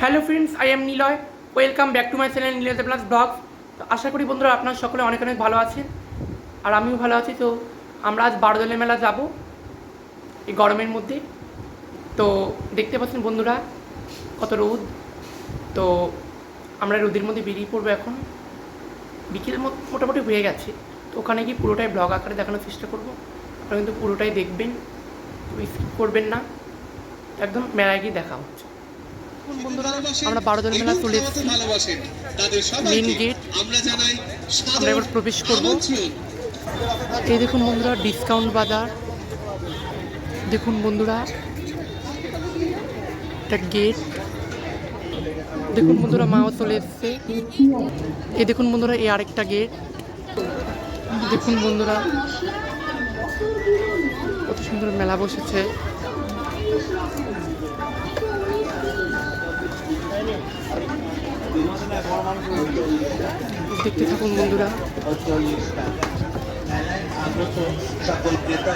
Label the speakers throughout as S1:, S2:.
S1: Hello friends I am Niloy welcome back to my channel Niloy plus blog তো আশা করি বন্ধুরা আপনারা সকলে অনেক অনেক ভালো আছেন, আর আমিও ভালো আছি। তো আমরা আজ বারোদলের মেলা যাব, এই গরমের মধ্যে। তো দেখতে পাচ্ছেন বন্ধুরা, কত রোদ। তো আমরা রোদের মধ্যে বেরিয়ে পড়ব এখন। বিকেল মোটামুটি হয়ে গেছে। তো ওখানে গিয়ে পুরোটাই ব্লগ আকারে দেখানোর চেষ্টা করব। আপনারা কিন্তু পুরোটাই দেখবেন স্কিপ করবেন না। একদম মেলায় গিয়ে দেখা হচ্ছে। বন্ধুরা আমরা বারোদল মেলা চলে মেন গেট।
S2: আমরা
S1: এবার প্রবেশ করব। এই দেখুন বন্ধুরা ডিসকাউন্ট বাজার। দেখুন বন্ধুরা একটা গেট। দেখুন বন্ধুরা মাও চলে এসছে। এই দেখুন বন্ধুরা এই আরেকটা গেট। দেখুন বন্ধুরা কত সুন্দর মেলা বসেছে। দেখতে থাকুন বন্ধুরা।
S2: সকল ক্রেতা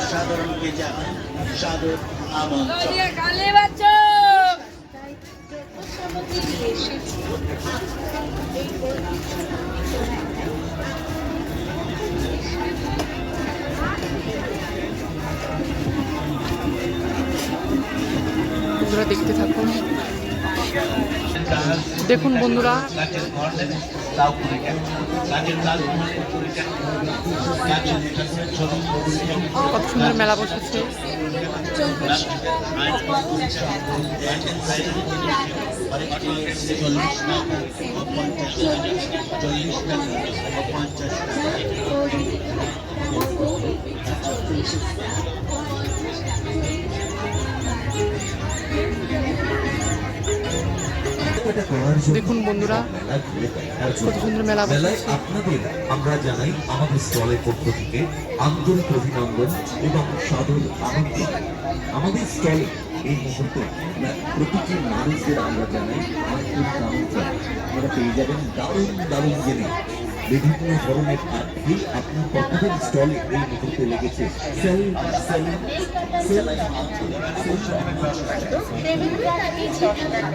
S1: দেখতে থাকুন। দেখুন বন্ধুরা কত সুন্দর মেলা বসেছে।
S2: চল্লিশ
S1: দেখুন বন্ধুরা কত সুন্দর মেলা
S3: মেলায়
S1: বসেছে
S3: আপনাদের আমরা জানাই আমাদের স্টলের পক্ষ থেকে আন্তরিক অভিনন্দন এবং সাদর আনন্দ। আমাদের স্টলে এই মুহূর্তে প্রতিটি মানুষদের আমরা জানাই আন্তরিক আপনারা পেয়ে যাবেন দারুণ দারুণ জিনিস বিভিন্ন ধরনের আর্থিক আপনার পক্ষের স্টলে এই মুহূর্তে লেগেছে।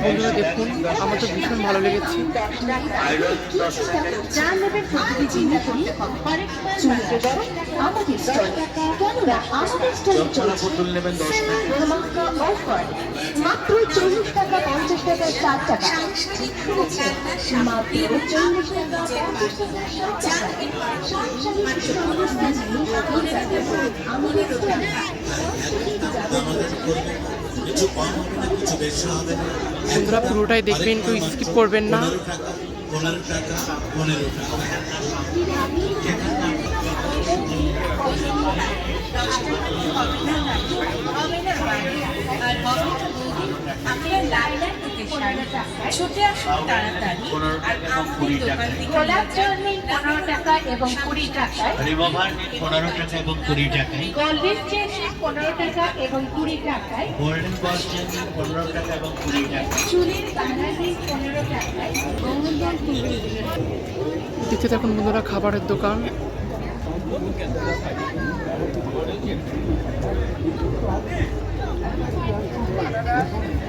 S1: বন্ধুরা দেখুন আমার তো ভীষণ ভালো লেগেছে।
S4: যা নেবেন প্রতিটি জিনিসই চুলকে যাবে। আমাদের স্টল কেননা আমাদের স্টল
S2: পুতুল নেবেন দশ
S4: অফার মাত্র চল্লিশ টাকা পঞ্চাশ টাকা ষাট টাকা। মাত্র চল্লিশ টাকা পঞ্চাশ টাকা।
S1: বন্ধুরা পুরোটাই দেখবেন কেউ স্কিপ করবেন না।
S5: ছুটে আসুন তাড়াতাড়ি। আর আমাদের দোকান থেকে
S4: গোলাপ জল নিন পনেরো টাকা এবং কুড়ি টাকায়।
S2: রিমোভার নিন পনেরো টাকা এবং কুড়ি টাকায়।
S4: গলভেজ চেন নিন পনেরো টাকা এবং কুড়ি টাকায়।
S2: গোল্ডেন বল চেন নিন পনেরো টাকা এবং কুড়ি টাকা
S4: চুলের কালার নিন পনেরো টাকায়। গোল্ডেন
S1: দেখতে থাকুন বন্ধুরা খাবারের দোকান।
S4: ঘুগনি আগে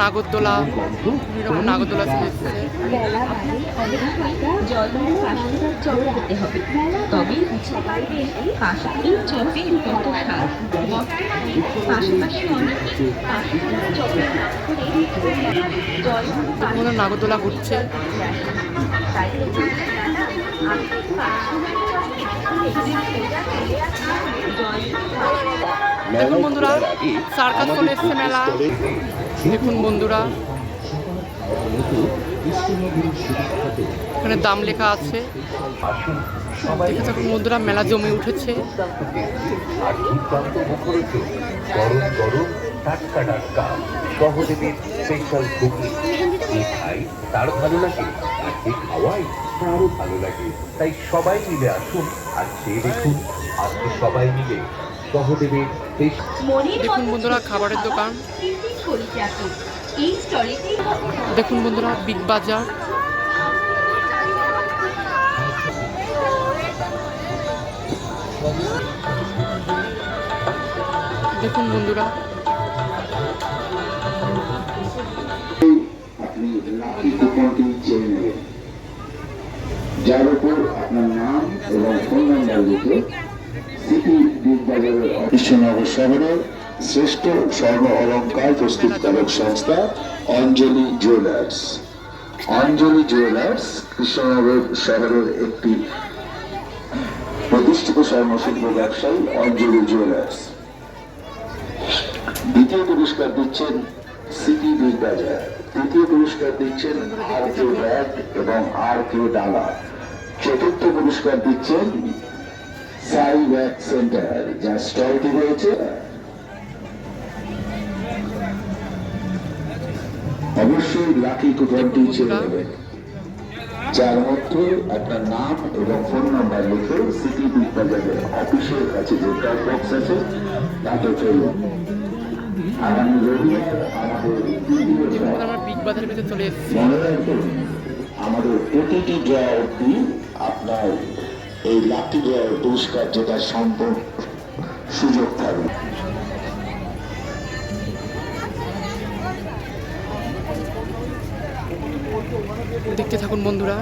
S1: নাগরদোলা বিভিন্ন নাগরদোলা নাগরদোলা ঘুরছে। দেখুন বন্ধুরা সার্কাস চলে এসছে মেলা। দেখুন বন্ধুরা এখানে দাম লেখা আছে। দেখে থাকুন বন্ধুরা মেলা জমে উঠেছে।
S6: আর দুর্দান্ত মুখরোচক গরম গরম টাটকা টাটকা সহদেবীর স্পেশাল ঘুগনি যে খাই তার ভালো লাগে আর যে খাওয়াই তারও ভালো লাগে তাই সবাই মিলে আসুন আর চেয়ে দেখুন। আজকে সবাই মিলে
S1: দেখুন বন্ধুরা, খাবারের দোকান। দেখুন বন্ধুরা বিগ বাজার। দেখুন বন্ধুরা।
S7: যার উপর আপনার নাম এবং ফোন নাম্বার লিখে কৃষ্ণনগর শহরের শ্রেষ্ঠ স্বর্ণ অলঙ্কার প্রস্তুতকারক সংস্থা অঞ্জলি জুয়েলার্স অঞ্জলি জুয়েলার্স কৃষ্ণনগর শহরের একটি প্রতিষ্ঠিত স্বর্ণশিল্প ব্যবসায়ী অঞ্জলি জুয়েলার্স দ্বিতীয় পুরস্কার দিচ্ছেন সিটি বিগ বাজার। তৃতীয় পুরস্কার দিচ্ছেন আর কে ব্যাগ এবং আর কে ডালা চতুর্থ পুরস্কার দিচ্ছেন সাই ব্যাগ সেন্টার যা স্টলটি রয়েছে অবশ্যই লাকি কুপনটি চেয়ে নেবেন যার মধ্যে আপনার নাম এবং ফোন নাম্বার লিখে সিটি বিগ বাজারের অফিসের কাছে যে ড্রপ বক্স আছে তাতে চলুন। আগামী রবিবার আমাদের।
S1: বিগ বাজারের ভিতরে চলে এসেছি।
S7: মনে রাখবেন আমাদের প্রতিটি ড্র অব্দি আপনার এই লাঠি ড্রয়ের পুরস্কার যেটা সম্ভব। সুযোগ থাকবে।
S1: দেখতে থাকুন বন্ধুরা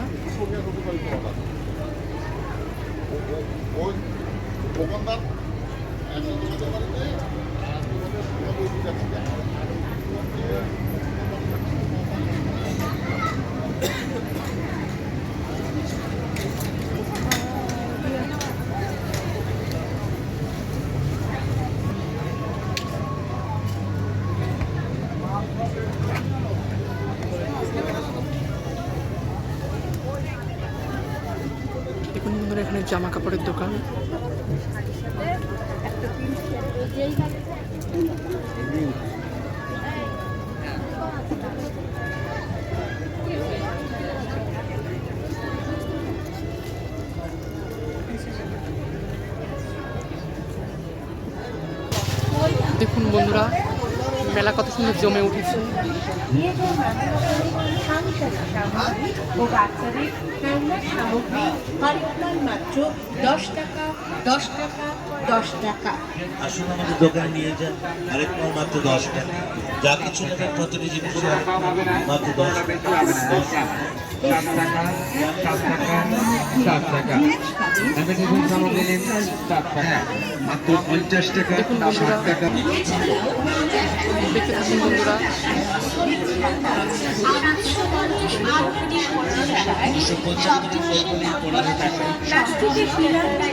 S1: এখানে জামা কাপড়ের দোকান। সুন্দর জমে উঠেছে।
S5: ও বাচ্চাদের খেলনার সামগ্রী হরেকবার মাত্র দশ টাকা দশ টাকা দশ টাকা।
S2: আসুন আমাদের দোকানে নিয়ে যান মাত্র দশ টাকা। যা কিছু নেবেন প্রতিটি জিনিস মাত্র দশ টাকা দশ টাকা
S1: দেখুন বন্ধুরা দেখতে থাকুন বন্ধুরা
S5: টাকা। পিলার পঞ্চাশ টাকা
S1: বন্ধুরা পুরোটাই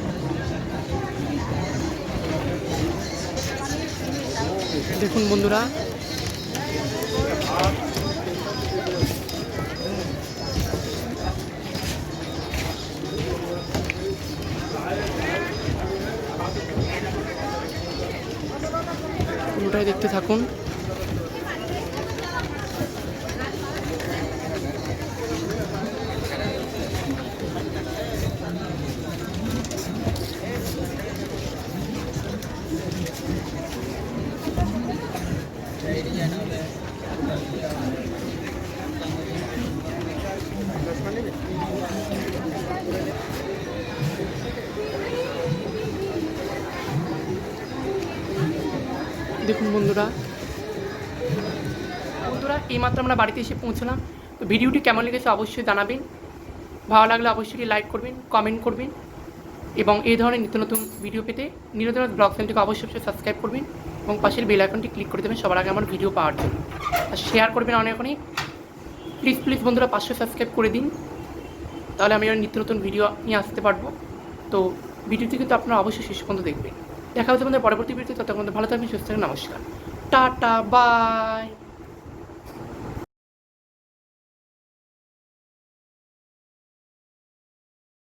S1: দেখুন বন্ধুরা। পুরোটাই দেখতে থাকুন। বন্ধুরা। বন্ধুরা, এইমাত্র আমরা বাড়িতে এসে পৌঁছলাম। তো ভিডিওটি কেমন লেগেছে অবশ্যই জানাবেন। ভালো লাগলে অবশ্যই লাইক করবেন, কমেন্ট করবেন এবং এই ধরনের নিত্য নতুন ভিডিও পেতে নীরজনাথ ব্লগ চ্যানেলটিকে অবশ্যই অবশ্যই সাবস্ক্রাইব করবেন এবং পাশের বেল আইকনটি ক্লিক করে দেবেন সবার আগে আমার ভিডিও পাওয়ার জন্য। আর শেয়ার করবেন অনেক অনেক। প্লিজ প্লিজ বন্ধুরা পাঁচশো সাবস্ক্রাইব করে দিন। তাহলে আমি নিত্য নতুন ভিডিও নিয়ে আসতে পারব। তো ভিডিওটি কিন্তু আপনারা অবশ্যই শেষ পর্যন্ত দেখবেন। দেখা হচ্ছে আমাদের পরবর্তী ভিডিওতে। ততক্ষণ ভালো থাকবেন, সুস্থ থাকবেন, নমস্কার। Tata bye.